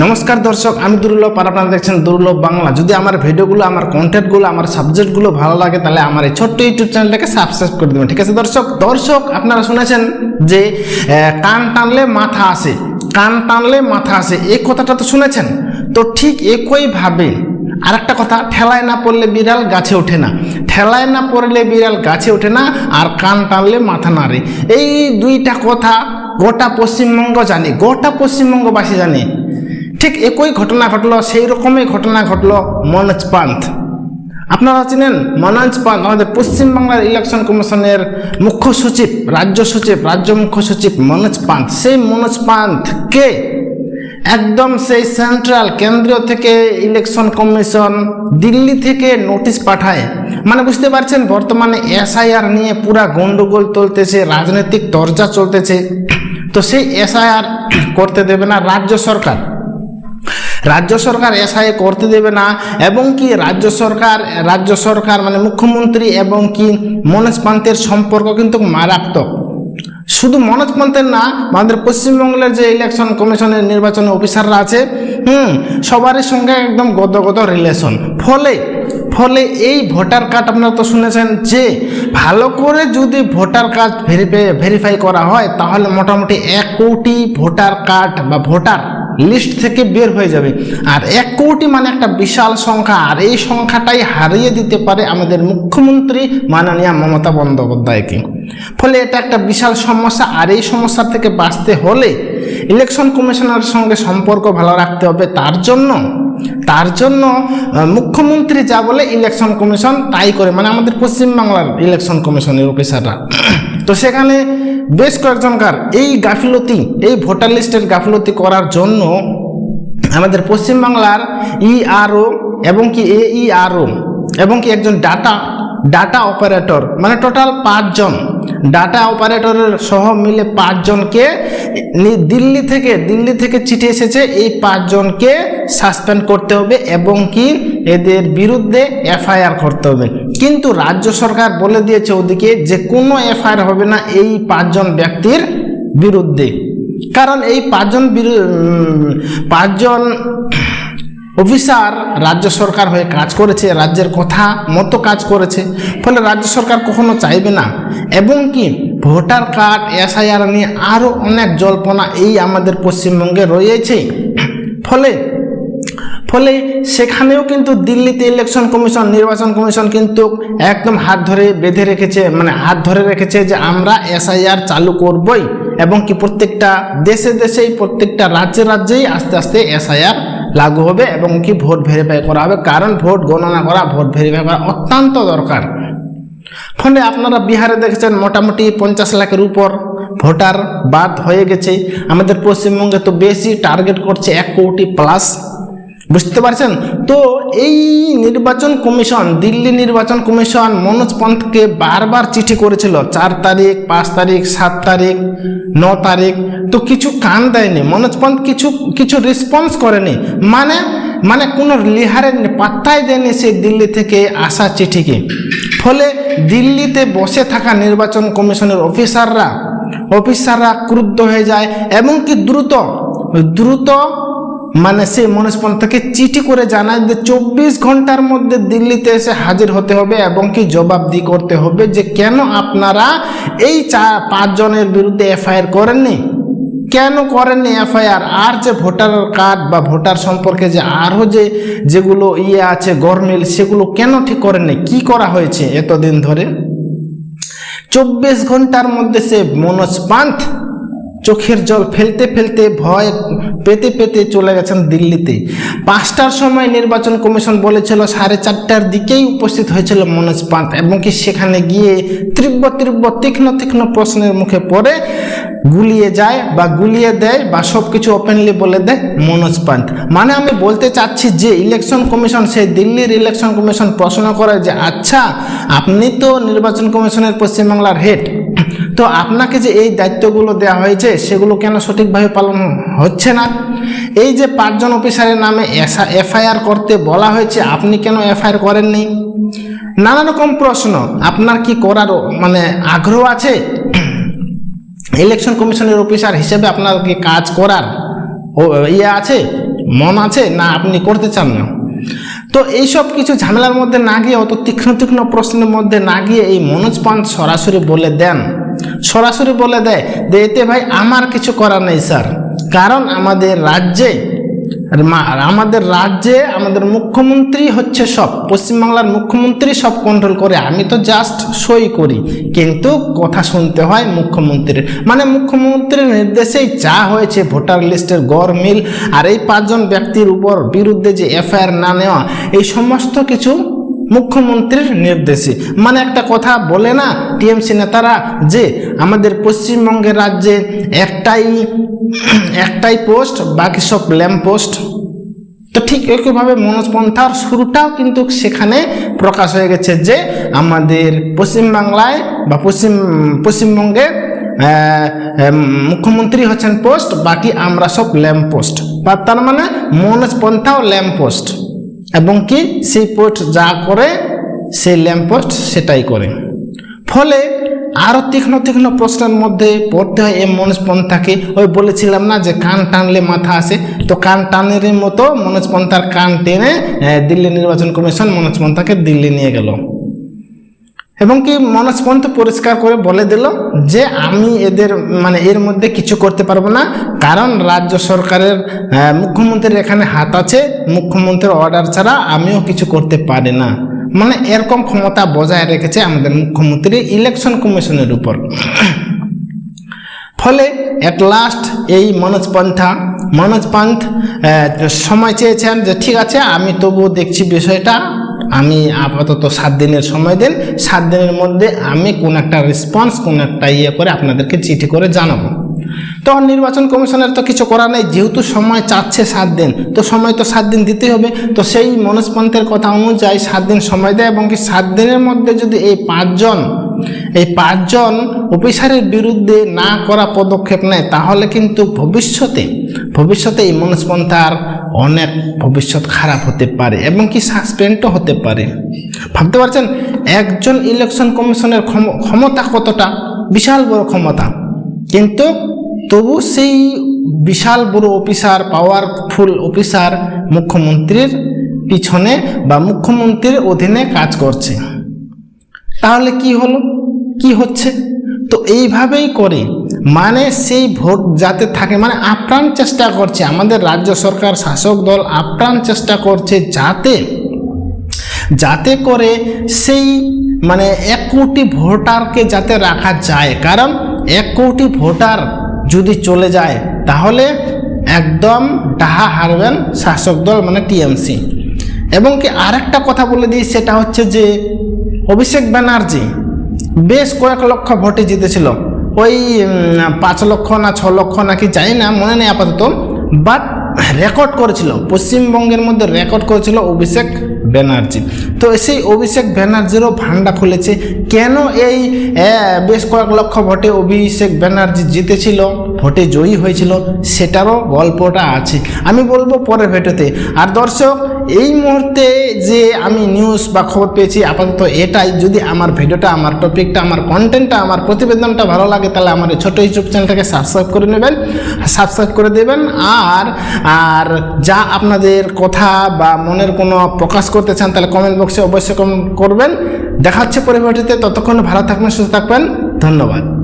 নমস্কার দর্শক, আমি দুর্লভ আর আপনারা দেখছেন দুর্লভ বাংলা। যদি আমার ভিডিওগুলো, আমার কন্টেন্টগুলো আমার সাবজেক্টগুলো ভালো লাগে, তাহলে আমার এই ছোট্ট ইউটিউব চ্যানেলটাকে সাবস্ক্রাইব করে দেবেন, ঠিক আছে? দর্শক দর্শক, আপনারা শুনেছেন যে কান টানলে মাথা আসে, কান টানলে মাথা আসে, এই কথাটা তো শুনেছেন? তো ঠিক একইভাবে আর একটা কথা, ঠেলায় না পড়লে বিড়াল গাছে ওঠে না। ঠেলায় না পড়লে বিড়াল গাছে ওঠে না, আর কান টানলে মাথা নাড়ে এই দুইটা কথা গোটা পশ্চিমবঙ্গ জানে, গোটা পশ্চিমবঙ্গবাসী জানে। ঠিক একই ঘটনা ঘটলো, সেই রকমই ঘটনা ঘটলো মনোজ পান্থ আপনারা চিনেন মনোজ পান্থ আমাদের পশ্চিমবাংলার ইলেকশন কমিশনের মুখ্য সচিব, রাজ্য সচিব, রাজ্য মুখ্য সচিব মনোজ পান্থ সেই মনোজ পান্থকে একদম সেই সেন্ট্রাল কেন্দ্রীয় থেকে ইলেকশন কমিশন দিল্লি থেকে নোটিশ পাঠায়। মানে বুঝতে পারছেন, বর্তমানে এসআইআর নিয়ে পুরা গন্ডগোল চলতেছে, রাজনৈতিক তরজা চলতেছে। তো সেই এসআইআর করতে দেবে না রাজ্য সরকার। রাজ্য সরকার এসআই করতে দেবে না, এবং কি রাজ্য সরকার রাজ্য সরকার মানে মুখ্যমন্ত্রী এবং কি মনোজ পান্তের সম্পর্ক কিন্তু মারাত্মক। শুধু মনোজ পান্তের না, আমাদের পশ্চিমবঙ্গের যে ইলেকশন কমিশনের নির্বাচন অফিসাররা আছে, হুম, সবারই সঙ্গে একদম গদগদ রিলেশন ফলে ফলে এই ভোটার কার্ড আপনারা তো শুনেছেন যে, ভালো করে যদি ভোটার কার্ড ভেরিফাই করা হয়, তাহলে মোটামুটি এক কোটি ভোটার কার্ড বা ভোটার লিস্ট থেকে বের হয়ে যাবে। আর এক কোটি মানে একটা বিশাল সংখ্যা। আর এই সংখ্যাটাই হারিয়ে দিতে পারে আমাদের মুখ্যমন্ত্রী মাননীয় মমতা বন্দ্যোপাধ্যায়কে। ফলে এটা একটা বিশাল সমস্যা। আর এই সমস্যা থেকে বাঁচতে হলে ইলেকশন কমিশনের সঙ্গে সম্পর্ক ভালো রাখতে হবে। তার জন্য তার জন্য মুখ্যমন্ত্রী যা বলে ইলেকশন কমিশন তাই করে। মানে আমাদের পশ্চিমবাংলার ইলেকশন কমিশনের অফিসাররা তো সেখানে বেশ কয়েকজনকার এই গাফিলতি, এই ভোটার লিস্টের গাফিলতি করার জন্য আমাদের পশ্চিমবাংলার ইআরও এবং কি এ ইআরও এবং কি একজন ডাটা ডাটা অপারেটর মানে টোটাল পাঁচজন। ডাটা অপারেটরের সহ মিলে পাঁচজনকে দিল্লি থেকে দিল্লি থেকে চিঠি এসেছে, এই পাঁচজনকে সাসপেন্ড করতে হবে এবং কি এদের বিরুদ্ধে এফআইআর করতে হবে। কিন্তু রাজ্য সরকার বলে দিয়েছে ওদিকে যে কোনো এফআইআর হবে না এই পাঁচজন ব্যক্তির বিরুদ্ধে। কারণ এই পাঁচজন পাঁচজন অফিসার রাজ্য সরকার হয়ে কাজ করেছে, রাজ্যের কথা মতো কাজ করেছে, ফলে রাজ্য সরকার কখনো চাইবে না। এবং কি, ভোটার কার্ড, এসআইআর নিয়ে আরও অনেক জল্পনা এই আমাদের পশ্চিমবঙ্গে রয়েছে। ফলে ফলে সেখানেও কিন্তু দিল্লিতে ইলেকশন কমিশন নির্বাচন কমিশন কিন্তু একদম হাত ধরে বেঁধে রেখেছে মানে হাত ধরে রেখেছে যে আমরা এসআইআর চালু করবই এবং কি প্রত্যেকটা দেশে দেশেই প্রত্যেকটা রাজ্যে রাজ্যেই আস্তে আস্তে এসআইআর লাগু হবে এবং কি ভোট ভেরিফাই করা হবে। কারণ ভোট গণনা করা, ভোট ভেরিফাই করা অত্যন্ত দরকার। ফলে আপনারা বিহারে দেখেছেন মোটামুটি পঞ্চাশ লাখের উপর ভোটার বাদ হয়ে গেছে। আমাদের পশ্চিমবঙ্গে তো বেশি টার্গেট করছে এক কোটি প্লাস বুঝতে পারছেন? তো এই নির্বাচন কমিশন, দিল্লি নির্বাচন কমিশন মনোজ পন্থকে বারবার চিঠি করেছিল, চার তারিখ, পাঁচ তারিখ, সাত তারিখ, ন তারিখ, তো কিছু কান দেয়নি। মনোজ পন্থ কিছু কিছু রেসপন্স করেনি। মানে মানে কোনো লিহারের পাত্তাই দেয়নি সেই দিল্লি থেকে আসা চিঠিকে। ফলে দিল্লিতে বসে থাকা নির্বাচন কমিশনের অফিসাররা অফিসাররা ক্রুদ্ধ হয়ে যায় এবং কি দ্রুত দ্রুত মানে সেই মনোজ পন্থকে চিঠি করে জানায় যে চব্বিশ ঘণ্টার মধ্যে দিল্লিতে এসে হাজির হতে হবে এবং কি জবাবদি করতে হবে যে কেন আপনারা এই চা পাঁচজনের বিরুদ্ধে এফআইআর করেননি? কেন করেননি এফআইআর? আর যে ভোটার কার্ড বা ভোটার সম্পর্কে যে আরও যে যেগুলো ইয়ে আছে, গরমিল, সেগুলো কেন ঠিক করেননি? কি করা হয়েছে এতদিন ধরে? চব্বিশ ঘণ্টার মধ্যে সে মনোজ পান্থ চোখের জল ফেলতে ফেলতে ভয় পেতে পেতে চলে গেছেন দিল্লিতে। পাঁচটার সময় নির্বাচন কমিশন বলেছিল সাড়ে চারটার দিকেই উপস্থিত হয়েছিল মনোজ পান্থ এবং কি সেখানে গিয়ে তীব্র তীব্র, তীক্ষ্ণ তীক্ষ্ণ প্রশ্নের মুখে পড়ে গুলিয়ে যায় বা গুলিয়ে দেয় বা সব কিছু ওপেনলি বলে দেয় মনোজ পান্থ। মানে আমি বলতে চাচ্ছি যে ইলেকশন কমিশন, সেই দিল্লির ইলেকশন কমিশন প্রশ্ন করে যে আচ্ছা আপনি তো নির্বাচন কমিশনের পশ্চিমবাংলার হেড তো আপনাকে যে এই দায়িত্বগুলো দেওয়া হয়েছে, সেগুলো কেন সঠিকভাবে পালন হচ্ছে না? এই যে পাঁচজন অফিসারের নামে এফআইআর করতে বলা হয়েছে, আপনি কেন এফআইআর করেননি? নানা রকম প্রশ্ন। আপনার কি করার মানে আগ্রহ আছে? ইলেকশন কমিশনের অফিসার হিসেবে আপনার কি কাজ করার ইয়ে আছে? মন আছে? না, আপনি করতে চান না? তো এইসব কিছু ঝামেলার মধ্যে না গিয়ে, অত তীক্ষ্ণ তীক্ষ্ণ প্রশ্নের মধ্যে না গিয়ে এই মনোজ পান্ত সরাসরি বলে দেন। সরাসরি বলে দেয় যে, এতে ভাই আমার কিছু করার নেই, স্যার। কারণ আমাদের রাজ্যে আর আমাদের রাজ্যে আমাদের মুখ্যমন্ত্রী হচ্ছে সব। পশ্চিমবাংলার মুখ্যমন্ত্রী সব কন্ট্রোল করে। আমি তো জাস্ট সই করি। কিন্তু কথা শুনতে হয় মুখ্যমন্ত্রীর। মানে মুখ্যমন্ত্রীর নির্দেশেই যা হয়েছে, ভোটার লিস্টের গড় মিল আর এই পাঁচজন ব্যক্তির উপর বিরুদ্ধে যে এফআইআর না নেওয়া, এই সমস্ত কিছু মুখ্যমন্ত্রীর নির্দেশে। মানে একটা কথা বলে না টিএমসি নেতারা যে আমাদের পশ্চিমবঙ্গের রাজ্যে একটাই একটাই পোস্ট, বাকি সব ল্যাম্প পোস্ট। তো ঠিক একইভাবে মনোজ পন্থার শুরুটাও কিন্তু সেখানে প্রকাশ হয়ে গেছে যে আমাদের পশ্চিমবাংলায় বা পশ্চিম, পশ্চিমবঙ্গে মুখ্যমন্ত্রী হচ্ছেন পোস্ট, বাকি আমরা সব ল্যাম্প পোস্ট। বা তার মানে মনোজ পন্থাও ল্যাম্প পোস্ট। এবং কি? সেই পোস্ট যা করে, সেই ল্যাম্প পোস্ট সেটাই করে। ফলে আরও তীক্ষ্ণ তীক্ষ্ণ প্রশ্নের মধ্যে পড়তে হয় এই মনোজ পন্থাকে। ওই বলেছিলাম না যে কান টানলে মাথা আসে? তো কান টানের মতো মনোজ পন্থার কান টেনে দিল্লি নির্বাচন কমিশন মনোজ পন্থাকে দিল্লি নিয়ে গেল। এবং কি মনোজ পন্থ পরিষ্কার করে বলে দিল যে আমি এদের মানে এর মধ্যে কিছু করতে পারব না। কারণ রাজ্য সরকারের মুখ্যমন্ত্রীর এখানে হাত আছে। মুখ্যমন্ত্রীর অর্ডার ছাড়া আমিও কিছু করতে পারি না। মানে এরকম ক্ষমতা বজায় রেখেছে আমাদের মুখ্যমন্ত্রী ইলেকশন কমিশনের উপর। ফলে অ্যাট লাস্ট এই মনোজ পন্থা মনোজ পান্থ সময় চেয়েছেন যে ঠিক আছে, আমি তবুও দেখছি বিষয়টা। আমি আপাতত সাত দিনের সময় দিন। সাত দিনের মধ্যে আমি কোন একটা রেসপন্স কোন একটা ইয়ে করে আপনাদেরকে চিঠি করে জানাব। তখন নির্বাচন কমিশনের তো কিছু করার নেই, যেহেতু সময় চাচ্ছে সাত দিন, তো সময় তো সাত দিন দিতেই হবে। তো সেই মনোজ পন্থের কথা অনুযায়ী সাত দিন সময় দেয় এবং কি সাত দিনের মধ্যে যদি এই পাঁচজন এই পাঁচজন অফিসারের বিরুদ্ধে না করা পদক্ষেপ নেয়, তাহলে কিন্তু ভবিষ্যতে ভবিষ্যতে এই মনস্পন্থার অনেক ভবিষ্যৎ খারাপ হতে পারে এবং কি সাসপেন্ডও হতে পারে। ভাবতে পারছেন? একজন ইলেকশন কমিশনের ক্ষম- ক্ষমতা কতটা? বিশাল বড় ক্ষমতা। কিন্তু তবু সেই বিশাল বড় অফিসার পাওয়ারফুল অফিসার মুখ্যমন্ত্রীর পিছনে বা মুখ্যমন্ত্রীর অধীনে কাজ করছে। তাহলে কি হলো? কি হচ্ছে? তো এইভাবেই করে মানে সেই ভোট যাতে থাকে মানে আপ্রাণ চেষ্টা করছে। আমাদের রাজ্য সরকার, শাসক দল আপ্রাণ চেষ্টা করছে যাতে যাতে করে সেই মানে এক কোটি ভোটারকে যাতে রাখা যায়। কারণ এক কোটি ভোটার যদি চলে যায়, তাহলে একদম ডাহা হারবেন শাসক দল মানে টিএমসি। এবং কি আরেকটা কথা বলে দিই, সেটা হচ্ছে যে, অভিষেক ব্যানার্জি বেশ কয়েক লক্ষ ভোটে জিতেছিল। ওই পাঁচ লক্ষ না ছ লক্ষ নাকি জানি না, মনে নেই আপাতত। বাট রেকর্ড করেছিল, পশ্চিমবঙ্গের মধ্যে রেকর্ড করেছিল অভিষেক ব্যানার্জি। তো সেই অভিষেক ব্যানার্জিরও ভান্ডা খুলেছে। কেন এই বেশ কয়েক লক্ষ ভোটে অভিষেক ব্যানার্জি জিতেছিল, ভোটে জয়ী হয়েছিল, সেটারও গল্পটা আছে। আমি বলব পরের ভেটোতে। আর দর্শক এই মুহূর্তে যে আমি নিউজ বা খবর পেয়েছি, আপাতত এটাই। যদি আমার ভিডিওটা, আমার টপিকটা আমার কন্টেন্টটা আমার প্রতিবেদনটা ভালো লাগে, তাহলে আমার এই ছোটো ইউটিউব চ্যানেলটাকে সাবস্ক্রাইব করে নেবেন সাবস্ক্রাইব করে দেবেন। আর আর যা আপনাদের কথা বা মনের কোনো প্রকাশ করতে চান, তাহলে কমেন্ট বক্সে অবশ্যই কমেন্ট করবেন। দেখা হচ্ছে পরিবর্তিতে ততক্ষণ ভালো থাকবেন, সুস্থ থাকবেন। ধন্যবাদ।